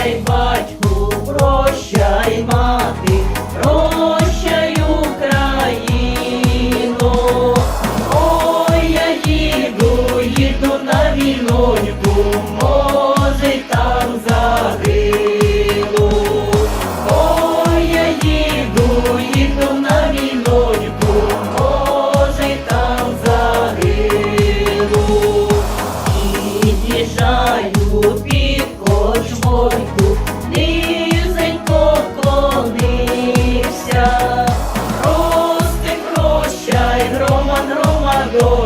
Прощай, батьку, прощай, мати, Salvador.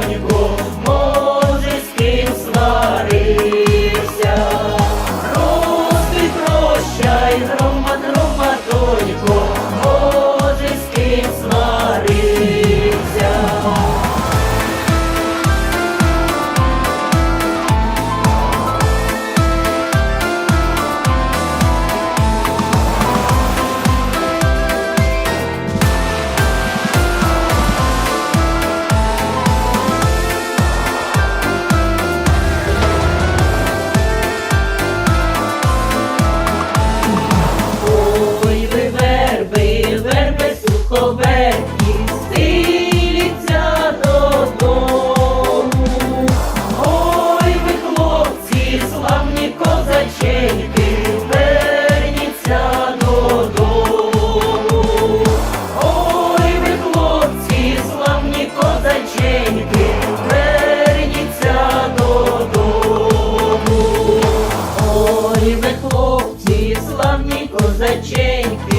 ви хлопці, славні козаченьки.